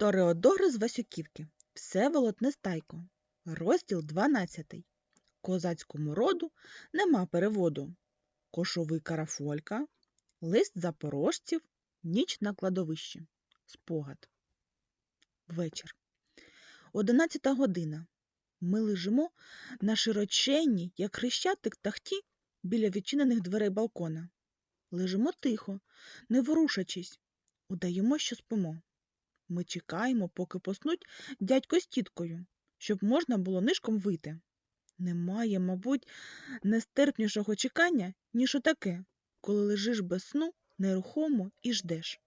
Тореодори з Васюківки. Всеволод Нестайко. Розділ 12. Козацькому роду нема переводу. Кошовий карафолька. Лист запорожців. Ніч на кладовищі. Спогад. Вечір. Одинадцята година. Ми лежимо на широченній, як хрещатик тахті, біля відчинених дверей балкона. Лежимо тихо, не ворушачись, удаємо, що спимо. Ми чекаємо, поки поснуть дядько з тіткою, щоб можна було нишком вийти. Немає, мабуть, нестерпнішого чекання, ніж отаке, коли лежиш без сну нерухомо і ждеш.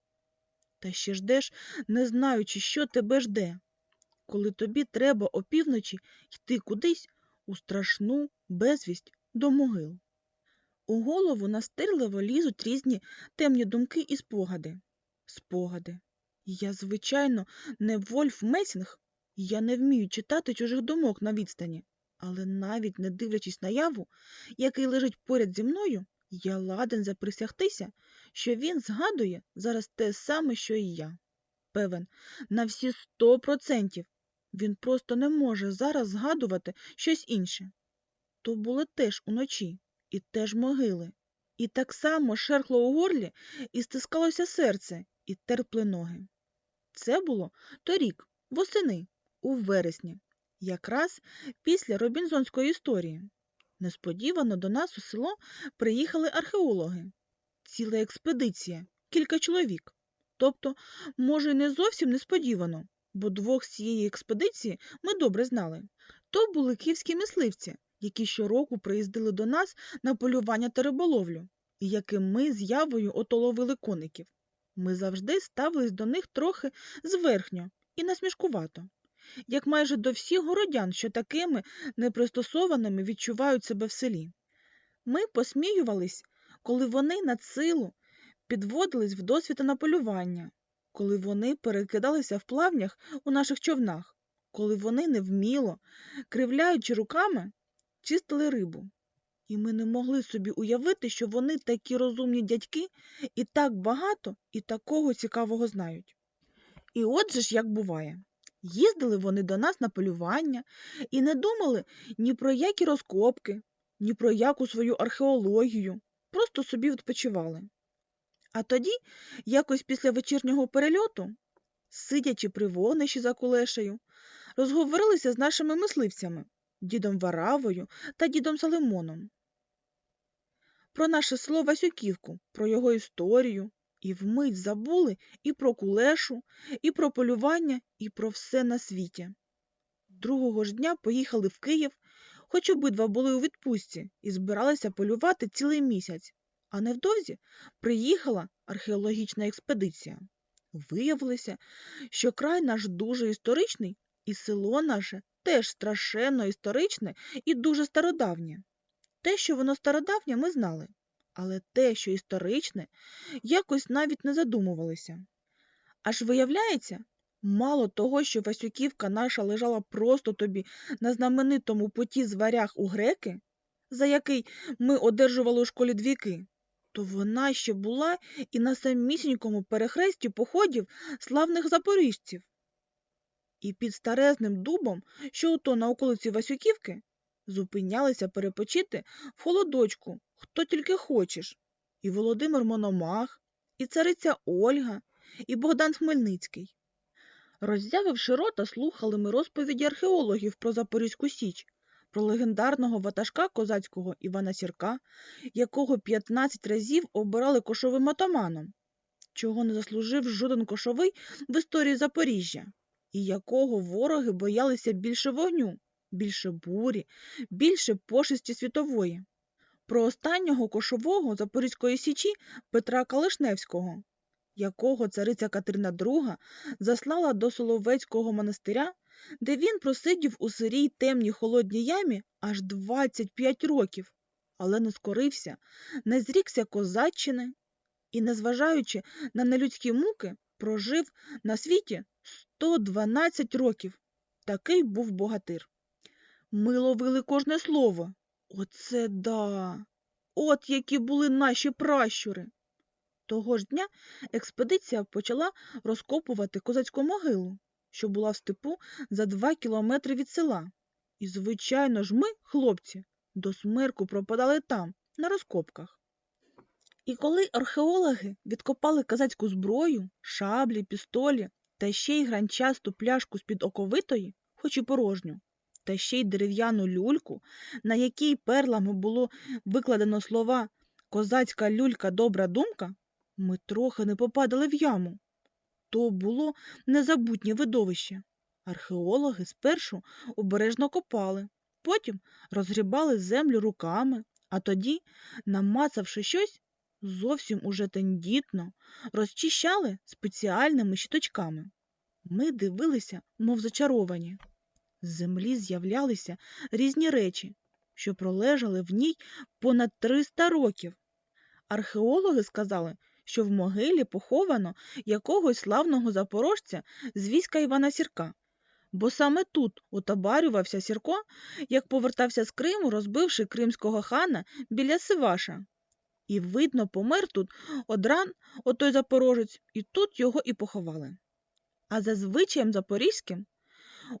Та ще ждеш, не знаючи, що тебе жде, коли тобі треба опівночі йти кудись у страшну безвість до могил. У голову настирливо лізуть різні темні думки і спогади. Спогади. Я, звичайно, не Вольф Месінг, я не вмію читати чужих думок на відстані, але навіть не дивлячись на яву, який лежить поряд зі мною, я ладен заприсягтися, що він згадує зараз те саме, що і я. Певен, на всі сто процентів. Він просто не може зараз згадувати щось інше. То були теж уночі, і теж могили. І так само шерхло у горлі, і стискалося серце, і терпли ноги. Це було торік, восени, у вересні, якраз після Робінзонської історії. Несподівано до нас у село приїхали археологи. Ціла експедиція, кілька чоловік. Тобто, може, не зовсім несподівано, бо двох з цієї експедиції ми добре знали. То були київські мисливці, які щороку приїздили до нас на полювання та риболовлю, і яким ми з явою ото ловили коників. Ми завжди ставились до них трохи зверхньо і насмішкувато, як майже до всіх городян, що такими непристосованими відчувають себе в селі. Ми посміювались, коли вони на силу підводились в досвіта на полювання, коли вони перекидалися в плавнях у наших човнах, коли вони невміло, кривляючи руками, чистили рибу. І ми не могли собі уявити, що вони такі розумні дядьки і так багато і такого цікавого знають. І от же ж як буває. Їздили вони до нас на полювання і не думали ні про які розкопки, ні про яку свою археологію, просто собі відпочивали. А тоді, якось після вечірнього перельоту, сидячи при вогнищі за кулешею, розговорилися з нашими мисливцями, дідом Варавою та дідом Салимоном. Про наше село Васюківку, про його історію, і вмить забули і про кулешу, і про полювання, і про все на світі. Другого ж дня поїхали в Київ, хоч обидва були у відпустці і збиралися полювати цілий місяць, а невдовзі приїхала археологічна експедиція. Виявилося, що край наш дуже історичний, і село наше теж страшенно історичне і дуже стародавнє. Те, що воно стародавнє, ми знали, але те, що історичне, якось навіть не задумувалися. Аж виявляється, мало того, що Васюківка наша лежала просто тобі на знаменитому путі з варяг у греки, за який ми одержували у школі двійки, то вона ще була і на самісінькому перехресті походів славних запоріжців. І під старезним дубом, що ото на околиці Васюківки, зупинялися перепочити в холодочку, хто тільки хочеш. І Володимир Мономах, і цариця Ольга, і Богдан Хмельницький. Роззявивши рота, слухали ми розповіді археологів про Запорізьку Січ, про легендарного ватажка козацького Івана Сірка, якого 15 разів обирали кошовим атаманом, чого не заслужив жоден кошовий в історії Запоріжжя, і якого вороги боялися більше вогню, більше бурі, більше пошесті світової. Про останнього кошового Запорізької січі Петра Калишневського, якого цариця Катерина II заслала до Соловецького монастиря, де він просидів у сирій темній холодній ямі аж 25 років, але не скорився, не зрікся козаччини і, незважаючи на нелюдські муки, прожив на світі 112 років. Такий був богатир. Ми ловили кожне слово. Оце да! От які були наші пращури. Того ж дня експедиція почала розкопувати козацьку могилу, що була в степу за два кілометри від села. І, звичайно ж, ми, хлопці, до смерку пропадали там, на розкопках. І коли археологи відкопали козацьку зброю, шаблі, пістолі та ще й гранчасту пляшку з-під оковитої, хоч і порожню, та ще й дерев'яну люльку, на якій перлами було викладено слова Козацька люлька добра думка, ми трохи не попадали в яму. То було незабутнє видовище. Археологи спершу обережно копали, потім розгрібали землю руками, а тоді, намацавши щось, зовсім уже тендітно, розчищали спеціальними щіточками. Ми дивилися, мов зачаровані. З землі з'являлися різні речі, що пролежали в ній понад 300 років. Археологи сказали, що в могилі поховано якогось славного запорожця з війська Івана Сірка, бо саме тут отабарювався Сірко, як повертався з Криму, розбивши кримського хана біля Сиваша. І, видно, помер тут одран, отой запорожець, і тут його і поховали. А за звичаєм запорізьким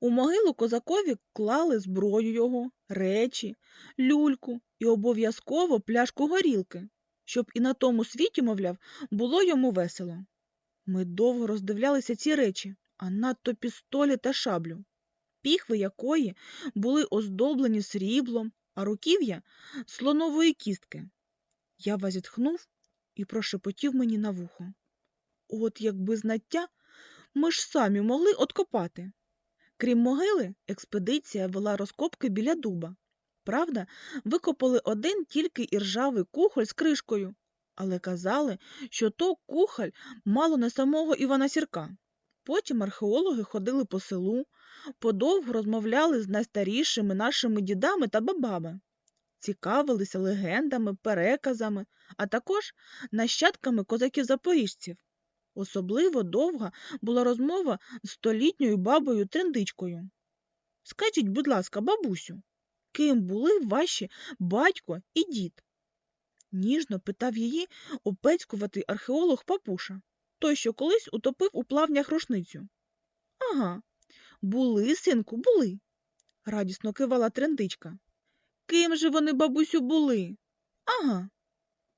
у могилу козакові клали зброю його, речі, люльку і обов'язково пляшку горілки, щоб і на тому світі, мовляв, було йому весело. Ми довго роздивлялися ці речі, а надто пістолі та шаблю, піхви якої були оздоблені сріблом, а руків'я – слонової кістки. Я зітхнув і прошепотів мені на вухо. От якби знаття, ми ж самі могли откопати. Крім могили, експедиція вела розкопки біля дуба. Правда, викопали один тільки іржавий кухоль з кришкою, але казали, що то кухоль мало не самого Івана Сірка. Потім археологи ходили по селу, подовго розмовляли з найстарішими нашими дідами та бабами, цікавилися легендами, переказами, а також нащадками козаків-запоріжців. Особливо довга була розмова з столітньою бабою Трендичкою. Скажіть, будь ласка, бабусю, ким були ваші батько і дід? Ніжно питав її опецькуватий археолог папуша, той, що колись утопив у плавнях рушницю. Ага, були, синку, були, радісно кивала трендичка. Ким же вони, бабусю, були? Ага,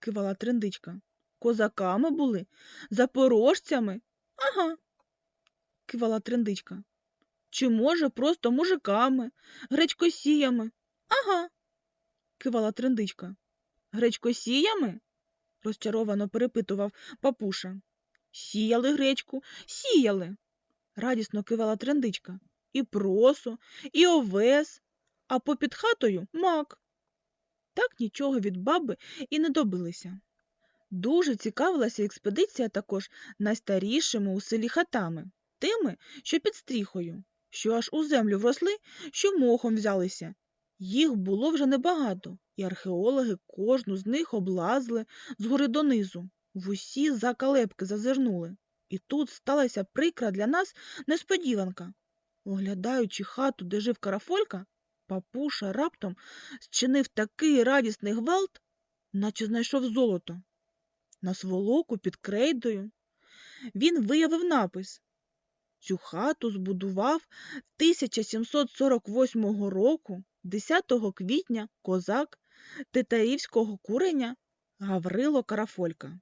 кивала трендичка. Козаками були, запорожцями. Ага, кивала трендичка. Чи, може, просто мужиками, гречкосіями? Ага, кивала трендичка. Гречкосіями? розчаровано перепитував папуша. Сіяли гречку, сіяли, радісно кивала трендичка. І просо, і овес, а попід хатою мак. Так нічого від баби і не добилися. Дуже цікавилася експедиція також найстарішими у селі хатами, тими, що під стріхою, що аж у землю вросли, що мохом взялися. Їх було вже небагато, і археологи кожну з них облазили згори донизу, в усі закалепки зазирнули. І тут сталася прикра для нас несподіванка. Оглядаючи хату, де жив карафолька, папуша раптом зчинив такий радісний гвалт, наче знайшов золото. На сволоку під крейдою він виявив напис Цю хату збудував 1748 року, 10 квітня, козак Титарівського куреня Гаврило Карафолька.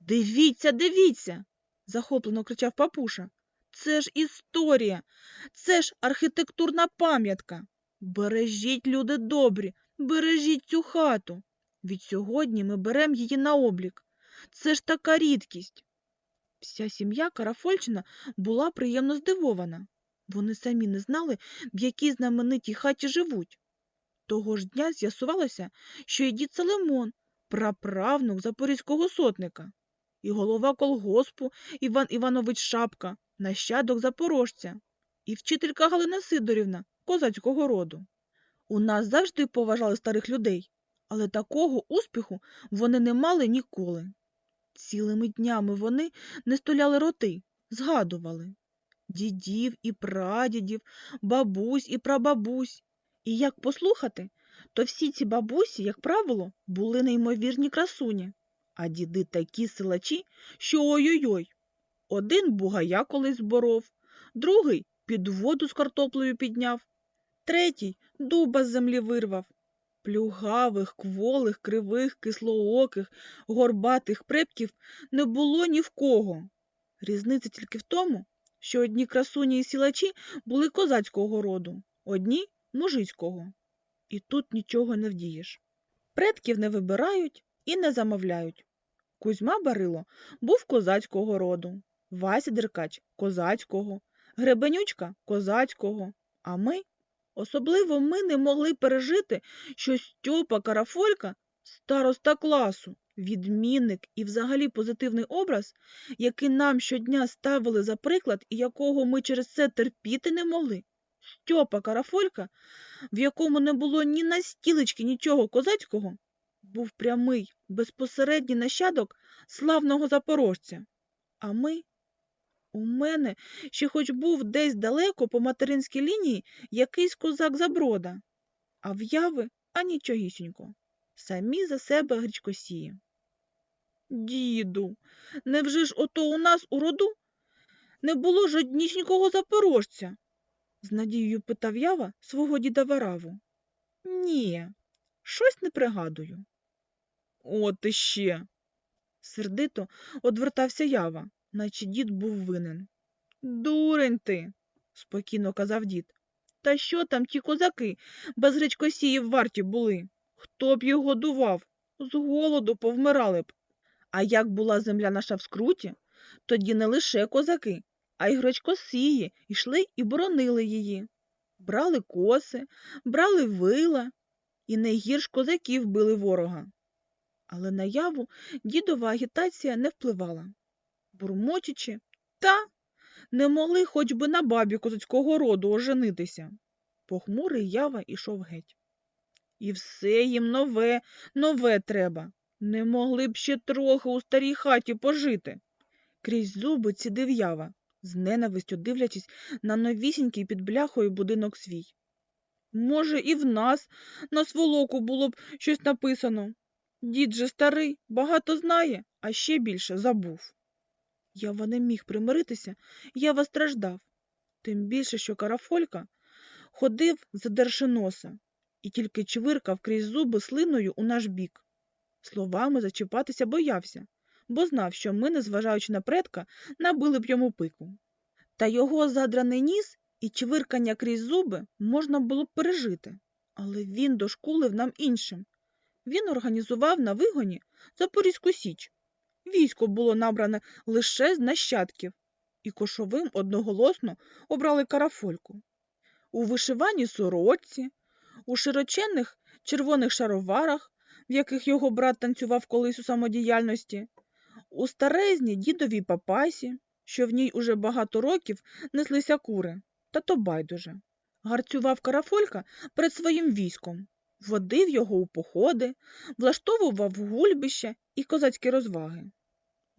Дивіться, дивіться. захоплено кричав папуша. Це ж історія, це ж архітектурна пам'ятка. Бережіть, люди добрі, бережіть цю хату. Від сьогодні ми беремо її на облік. Це ж така рідкість. Вся сім'я Карафольчина була приємно здивована. Вони самі не знали, в якій знаменитій хаті живуть. Того ж дня з'ясувалося, що і дід Салимон, праправнук запорізького сотника, і голова колгоспу Іван Іванович Шапка, нащадок запорожця, і вчителька Галина Сидорівна козацького роду. У нас завжди поважали старих людей, але такого успіху вони не мали ніколи. Цілими днями вони не столяли роти, згадували дідів і прадідів, бабусь і прабабусь. І як послухати, то всі ці бабусі, як правило, були неймовірні красуні, А діди такі силачі, що ой-ой-ой. Один бугая колись зборов, другий під воду з картоплею підняв, третій дуба з землі вирвав. Плюгавих, кволих, кривих, кислооких, горбатих предків не було ні в кого. Різниця тільки в тому, що одні красуні і сілачі були козацького роду, одні мужицького. І тут нічого не вдієш. Предків не вибирають і не замовляють. Кузьма Барило був козацького роду, Вася Деркач – козацького, Гребенючка – козацького, а ми, особливо ми не могли пережити, що Стьопа Карафолька – староста класу, відмінник і взагалі позитивний образ, який нам щодня ставили за приклад і якого ми через це терпіти не могли. Стьопа Карафолька, в якому не було ні на стілечки нічого козацького, був прямий, безпосередній нащадок славного запорожця. А ми, у мене ще хоч був десь далеко по материнській лінії якийсь козак заброда, а в яви анічогісінько. Самі за себе гречкосії. Діду, невже ж ото у нас у роду не було жоднісінького запорожця? з надією питав ява свого діда Вараву. Ні, щось не пригадую. От іще. Сердито одвертався ява, наче дід був винен. Дурень ти, спокійно казав дід. Та що там ті козаки без гречкосіїв варті були? Хто б їх годував? З голоду повмирали б. А як була земля наша в скруті, тоді не лише козаки, а й гречкосії йшли і боронили її. Брали коси, брали вила і не гірш козаків били ворога. Але на яву дідова агітація не впливала. Бурмочучи, та не могли хоч би на бабі козацького роду оженитися. Похмурий ява ішов геть. І все їм нове, нове треба. Не могли б ще трохи у старій хаті пожити. Крізь зуби цідив ява, з ненавистю дивлячись на новісінький під бляхою будинок свій. Може, і в нас на сволоку було б щось написано. Дід же старий, багато знає, а ще більше забув. Ява не міг примиритися, ява страждав. Тим більше, що карафолька ходив, задерши носа, і тільки чвиркав крізь зуби слиною у наш бік. Словами зачіпатися боявся, бо знав, що ми, незважаючи на предка, набили б йому пику. Та його задраний ніс і чвиркання крізь зуби можна було б пережити, але він дошкулив нам іншим. Він організував на вигоні Запорізьку Січ. Військо було набране лише з нащадків, і кошовим одноголосно обрали карафольку. У вишиваній сорочці, у широченних червоних шароварах, в яких його брат танцював колись у самодіяльності, у старезній дідовій папасі, що в ній уже багато років неслися кури, та то байдуже. Гарцював карафолька перед своїм військом, водив його у походи, влаштовував гульбища і козацькі розваги.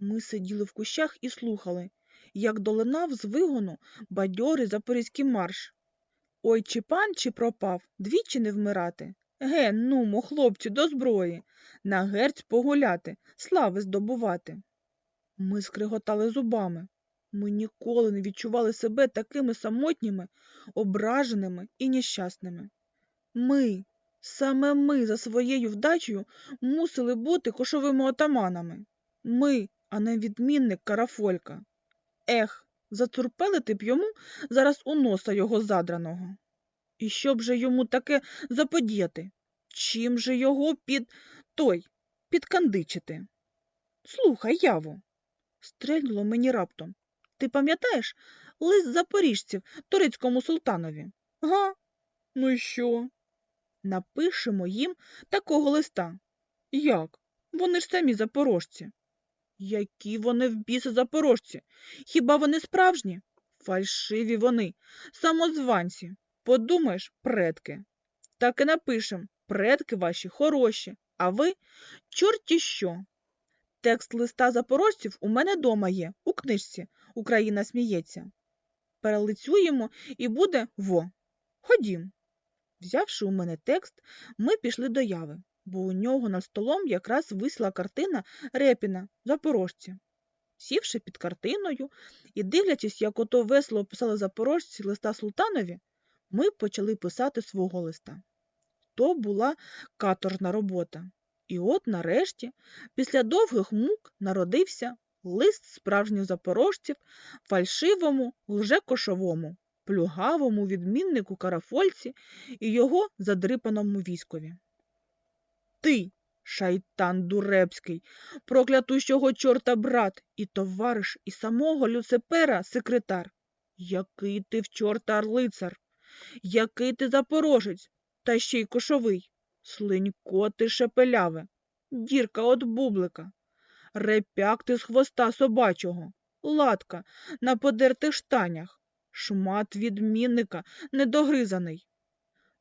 Ми сиділи в кущах і слухали, як долинав з вигону бадьорий запорізький марш. Ой, чи пан, чи пропав, двічі не вмирати. Ге, нумо, хлопці, до зброї, на герць погуляти, слави здобувати. Ми скриготали зубами. Ми ніколи не відчували себе такими самотніми, ображеними і нещасними. Ми, саме ми за своєю вдачею мусили бути кошовими отаманами. Ми, а не відмінник карафолька. Ех, зацурпелити б йому зараз у носа його задраного. І що б же йому таке заподіяти? Чим же його під той підкандичити? Слухай, яву, стрельнуло мені раптом. Ти пам'ятаєш лист запоріжців турецькому султанові? Га? Ну і що? Напишемо їм такого листа. Як? Вони ж самі запорожці. Які вони в біси запорожці? Хіба вони справжні? Фальшиві вони, самозванці. Подумаєш, предки. Так і напишем. Предки ваші хороші, а ви чорті що. Текст листа запорожців у мене дома є, у книжці Україна сміється. Перелицюємо і буде во. Ходім. Взявши у мене текст, ми пішли до яви. Бо у нього над столом якраз висіла картина Репіна Запорожці. Сівши під картиною і дивлячись, як ото весело писали запорожці листа султанові, ми почали писати свого листа. То була каторжна робота. І от нарешті, після довгих мук, народився лист справжніх запорожців фальшивому лжекошовому, плюгавому відміннику карафольці і його задрипаному військові. Ти, шайтан дурепський, проклятущого чорта брат і товариш і самого Люципера секретар. Який ти в чорта лицар, який ти запорожець, та ще й кошовий. Слинько ти шепеляве, дірка от бублика, репяк ти з хвоста собачого, латка на подертих штанях, шмат відмінника недогризаний.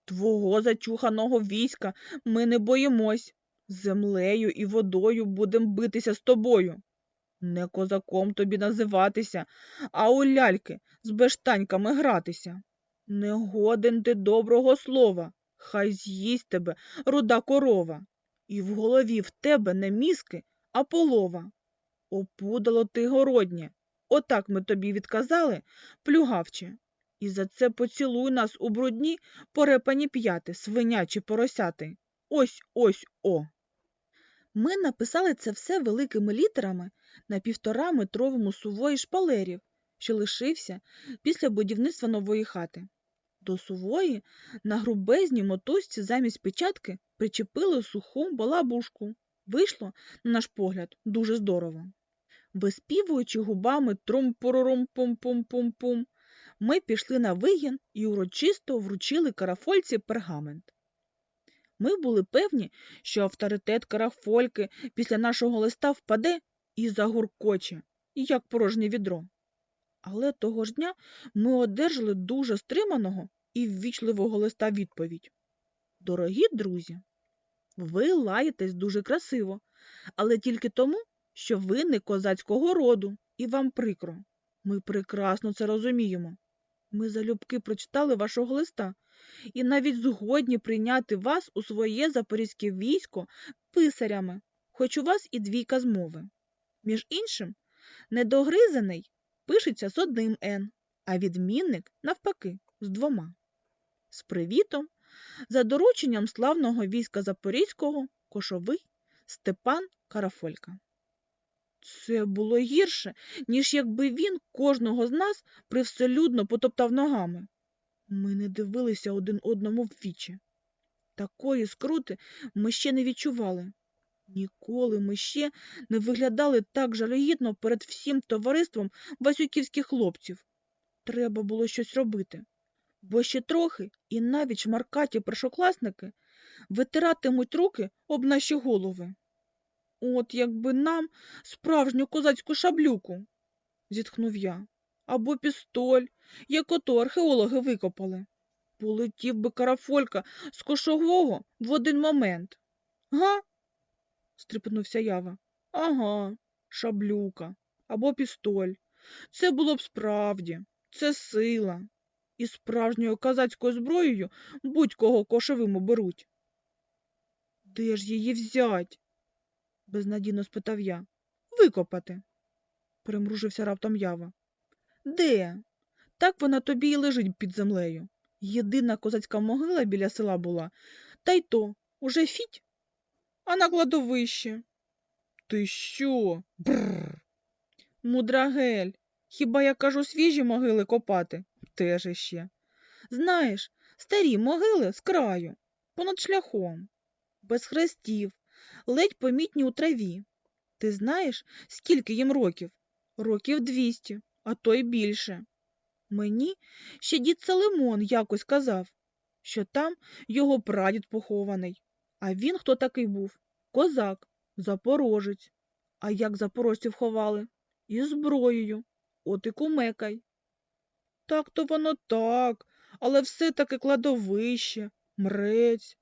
Твого зачуханого війська ми не боїмось. Землею і водою будем битися з тобою. Не козаком тобі називатися, а у ляльки з бештаньками гратися. Не годен ти доброго слова, хай з'їсть тебе руда корова, і в голові в тебе не мізки, а полова. Опудало ти городнє, отак ми тобі відказали, плюгавче. І за це поцілуй нас у брудні порепані п'яти, свинячі поросяти. Ось ось о. Ми написали це все великими літерами на півтораметровому сувої шпалерів, що лишився після будівництва нової хати. До сувої на грубезній мотузці замість печатки причепили суху балабушку. Вийшло, на наш погляд, дуже здорово. Виспівуючи губами трум-порорум-пум-пум-пум-пум, ми пішли на вигін і урочисто вручили карафольці пергамент. Ми були певні, що авторитет карафольки після нашого листа впаде і загуркоче, як порожнє відро. Але того ж дня ми одержали дуже стриманого і ввічливого листа відповідь. Дорогі друзі, ви лаєтесь дуже красиво, але тільки тому, що ви не козацького роду, і вам прикро. Ми прекрасно це розуміємо. Ми залюбки прочитали вашого листа і навіть згодні прийняти вас у своє запорізьке військо писарями, хоч у вас і двійка змови. Між іншим, недогризаний пишеться з одним «н», а відмінник, навпаки, з двома. З привітом, за дорученням славного війська Запорізького, Кошовий Степан Карафолька. Це було гірше, ніж якби він кожного з нас привселюдно потоптав ногами. Ми не дивилися один одному в вічі. Такої скрути ми ще не відчували. Ніколи ми ще не виглядали так жалюгідно перед всім товариством васюківських хлопців. Треба було щось робити, бо ще трохи і навіть шмаркаті першокласники витиратимуть руки об наші голови. От якби нам справжню козацьку шаблюку, зітхнув я, або пістоль, як ото археологи викопали. Полетів би карафолька з кошового в один момент. Га? стрепенувся ява. Ага, шаблюка або пістоль. Це було б справді, це сила. І справжньою козацькою зброєю будь-кого кошовим оберуть. Де ж її взять? Безнадійно спитав я. Викопати, примружився раптом ява. Де? Так вона тобі і лежить під землею. Єдина козацька могила біля села була, та й то уже фіть, а на кладовище. Ти що? Бррр. Мудрагель, хіба я кажу свіжі могили копати? Теж іще. Знаєш, старі могили з краю, понад шляхом, без хрестів, ледь помітні у траві. Ти знаєш, скільки їм років? Років двісті, а то й більше. Мені ще дід Салимон якось казав, що там його прадід похований. А він хто такий був? Козак, запорожець. А як запорожців ховали? Із зброєю. От і кумекай. Так то воно так, але все-таки кладовище, мрець.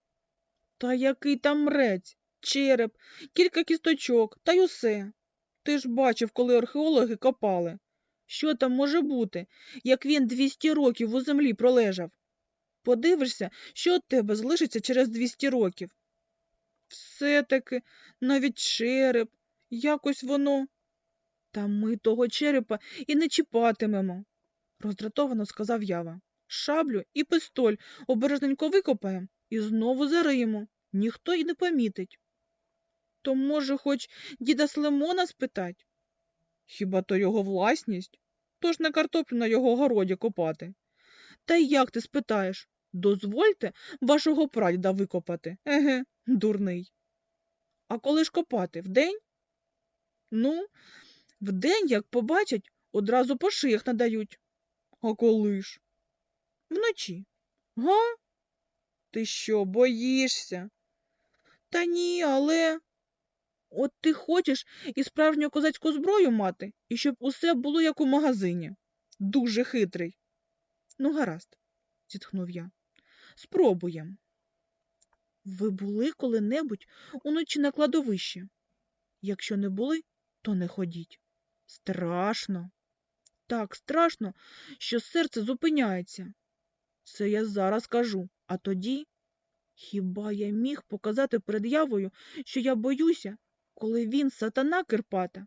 Та який там мрець? Череп, кілька кісточок, та й усе. Ти ж бачив, коли археологи копали. Що там може бути, як він 200 років у землі пролежав? Подивишся, що від тебе залишиться через 200 років. Все-таки навіть череп, якось воно. Та ми того черепа і не чіпатимемо, роздратовано сказав Ява. Шаблю і пистоль обережненько викопаємо і знову зариємо. Ніхто й не помітить. То, може, хоч діда Слимона спитать? Хіба то його власність? Тож не картоплю на його городі копати. Та як ти спитаєш? Дозвольте вашого прадіда викопати. Еге, дурний. А коли ж копати? Вдень? Ну, вдень, як побачать, одразу по шиях надають. А коли ж? Вночі. Га? Ти що, боїшся? Та ні, але. От ти хочеш і справжню козацьку зброю мати, і щоб усе було як у магазині. Дуже хитрий. Ну, гаразд, зітхнув я. Спробуєм. Ви були коли-небудь уночі на кладовищі? Якщо не були, то не ходіть. Страшно. Так страшно, що серце зупиняється. Це я зараз кажу, а тоді хіба я міг показати перед явою, що я боюся, коли він, сатана Кирпата,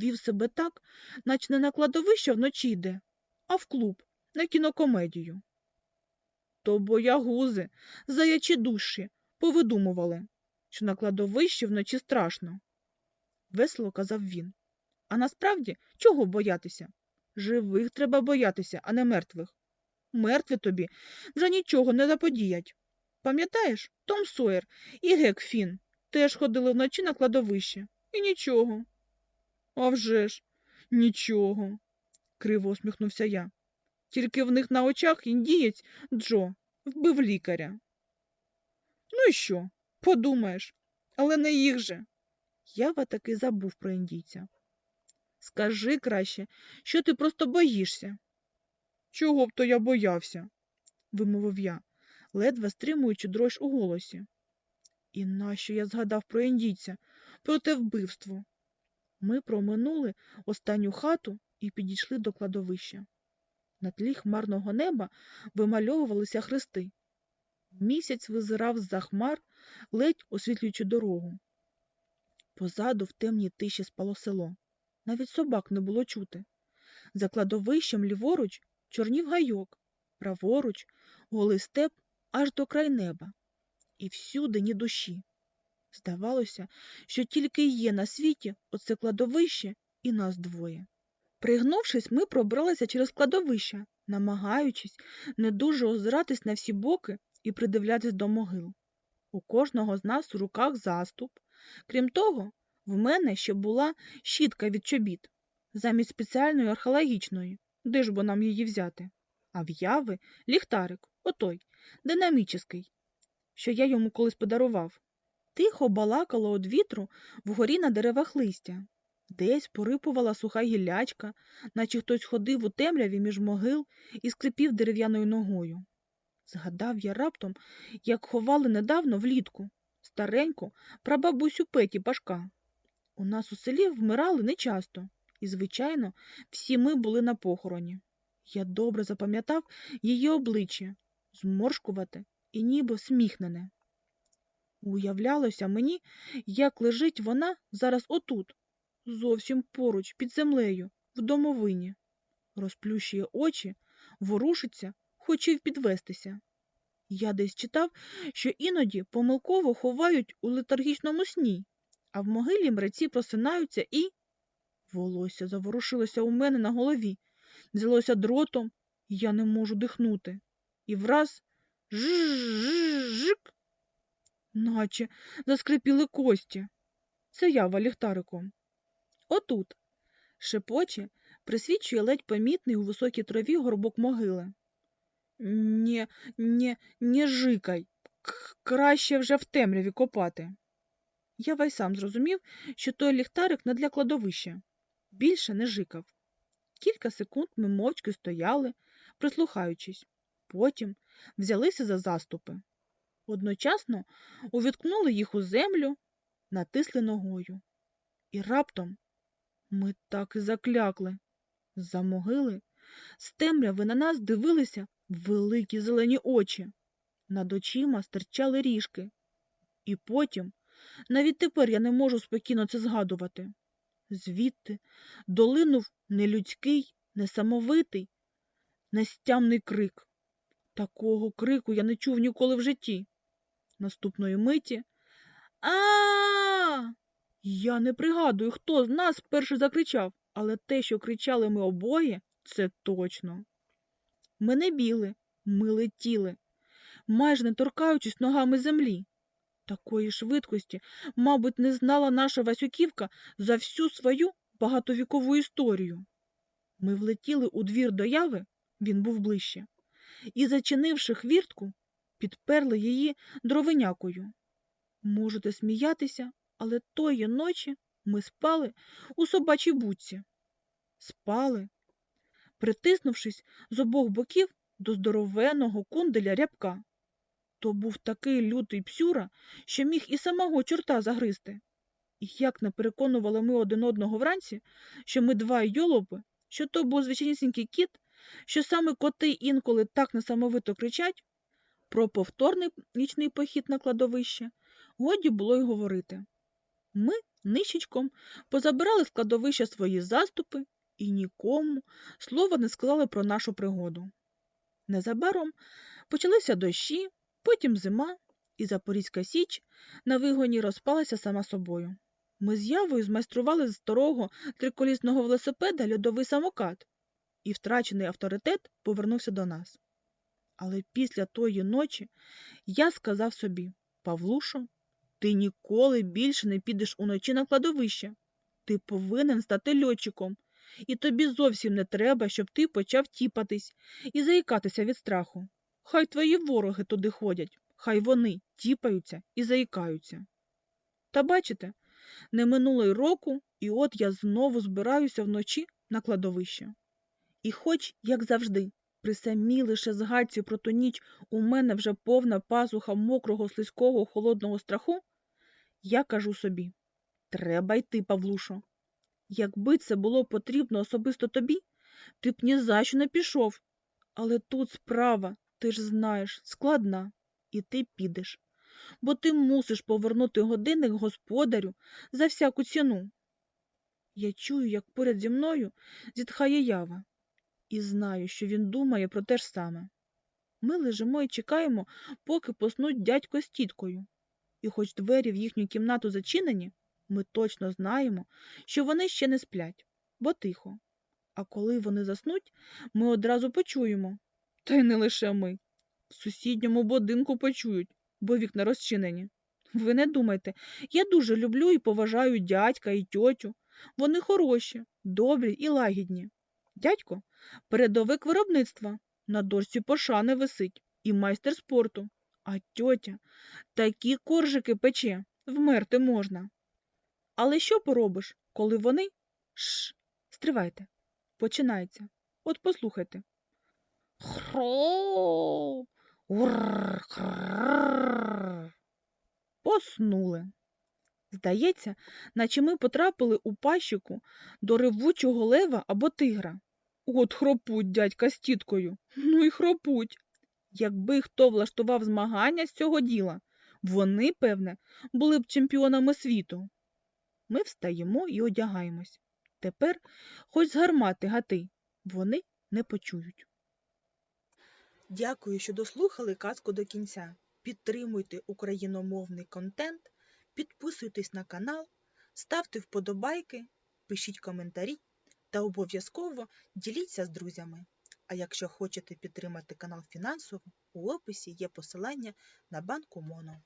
вів себе так, наче не на кладовище вночі йде, а в клуб, на кінокомедію. То боягузи, заячі душі повидумували, що на кладовищі вночі страшно. Весело казав він. А насправді чого боятися? Живих треба боятися, а не мертвих. Мертві тобі вже нічого не заподіять. Пам'ятаєш, Том Сойер і Гек Фін теж ходили вночі на кладовище. І нічого. «А вже ж, нічого, криво усміхнувся я. Тільки в них на очах індієць Джо вбив лікаря. Ну і що? Подумаєш, але не їх же. Ява таки забув про індійця. Скажи краще, що ти просто боїшся. Чого б то я боявся? вимовив я, ледве стримуючи дрож у голосі. І нащо я згадав про індійця, про те вбивство? Ми проминули останню хату і підійшли до кладовища. На тлі хмарного неба вимальовувалися хрести. Місяць визирав з-за хмар, ледь освітлюючи дорогу. Позаду в темній тиші спало село. Навіть собак не було чути. За кладовищем ліворуч чорнів гайок, праворуч голий степ аж до край неба. І всюди ні душі. Здавалося, що тільки є на світі оце кладовище і нас двоє. Пригнувшись, ми пробралися через кладовище, намагаючись не дуже озиратись на всі боки і придивлятись до могил. У кожного з нас у руках заступ. Крім того, в мене ще була щітка від чобіт, замість спеціальної археологічної, де ж бо нам її взяти, а в яви ліхтарик, отой, динамічний, що я йому колись подарував. Тихо балакало од вітру вгорі на деревах листя. Десь порипувала суха гіллячка, наче хтось ходив у темряві між могил і скрипів дерев'яною ногою. Згадав я раптом, як ховали недавно влітку стареньку прабабусю Петі Пашка. У нас у селі вмирали нечасто, і, звичайно, всі ми були на похороні. Я добре запам'ятав її обличчя, зморшкувате і ніби всміхнене. Уявлялося мені, як лежить вона зараз отут, зовсім поруч, під землею, в домовині. Розплющує очі, ворушиться, хоче підвестися. Я десь читав, що іноді помилково ховають у летаргічному сні, а в могилі мреці просинаються і. Волосся заворушилося у мене на голові, взялося дротом, і я не можу дихнути. І враз жик, наче заскрипіли кості. Це я валіхтариком. Отут, шепоче, присвічує ледь помітний у високій траві горбок могили. Не, не, не жикай, краще вже в темряві копати. Я сам зрозумів, що той ліхтарик не для кладовища. Більше не жикав. Кілька секунд ми мовчки стояли, прислухаючись, потім взялися за заступи. Одночасно увіткнули їх у землю, натисли ногою. І раптом ми так і заклякли. За могили з темряви на нас дивилися великі зелені очі. Над очима стирчали ріжки. І потім Навіть тепер я не можу спокійно це згадувати. Звідти долинув нелюдський, несамовитий, нестямний крик. Такого крику я не чув ніколи в житті. Наступної миті а Я не пригадую, хто з нас перший закричав, але те, що кричали ми обоє, це точно. Ми не бігли, ми летіли, майже не торкаючись ногами землі. Такої швидкості, мабуть, не знала наша Васюківка за всю свою багатовікову історію. Ми влетіли у двір до яви, він був ближче, і, зачинивши хвіртку, підперли її дровинякою. Можете сміятися, але тої ночі ми спали у собачій будці. Спали, притиснувшись з обох боків до здоровеного кунделя рябка. То був такий лютий псюра, що міг і самого чорта загризти. І як не переконували ми один одного вранці, що ми два йолопи, що то був звичайнісінький кіт, що саме коти інколи так несамовито кричать, про повторний нічний похід на кладовище годі було й говорити. Ми нищечком позабирали з кладовища свої заступи і нікому слова не сказали про нашу пригоду. Незабаром почалися дощі, потім зима, і Запорізька Січ на вигоні розпалася сама собою. Ми з явою змайстрували з старого триколісного велосипеда льодовий самокат, і втрачений авторитет повернувся до нас. Але після тої ночі я сказав собі Павлушо, ти ніколи більше не підеш уночі на кладовище. Ти повинен стати льотчиком, і тобі зовсім не треба, щоб ти почав тіпатись і заїкатися від страху. Хай твої вороги туди ходять, хай вони тіпаються і заїкаються. Та бачите, не минуло й року, і от я знову збираюся вночі на кладовище. І хоч, як завжди, при самій лише згадці про ту ніч у мене вже повна пазуха мокрого, слизького, холодного страху, я кажу собі треба йти, Павлушо. Якби це було потрібно особисто тобі, ти б ні за що не пішов. Але тут справа, ти ж знаєш, складна, і ти підеш. Бо ти мусиш повернути годинник господарю за всяку ціну. Я чую, як поряд зі мною зітхає ява, і знаю, що він думає про те ж саме. Ми лежимо і чекаємо, поки поснуть дядько з тіткою. І хоч двері в їхню кімнату зачинені, ми точно знаємо, що вони ще не сплять, бо тихо. А коли вони заснуть, ми одразу почуємо. Та й не лише ми. В сусідньому будинку почують, бо вікна розчинені. Ви не думайте, я дуже люблю і поважаю дядька і тьотю. Вони хороші, добрі і лагідні. Дядько передовик виробництва, на дошці пошани висить і майстер спорту. А тьотя такі коржики пече, вмерти можна. Але що поробиш, коли вони. Шш, стривайте. Починається. От послухайте. Хро. Поснули. Здається, наче ми потрапили у пащику до ревучого лева або тигра. От хропуть дядька з тіткою. Ну і хропуть. Якби хто влаштував змагання з цього діла, вони, певне, були б чемпіонами світу. Ми встаємо і одягаємось. Тепер хоч з гармати гати, вони не почують. Дякую, що дослухали казку до кінця. Підтримуйте україномовний контент, підписуйтесь на канал, ставте вподобайки, пишіть коментарі та обов'язково діліться з друзями. А якщо хочете підтримати канал фінансово, у описі є посилання на банку Моно.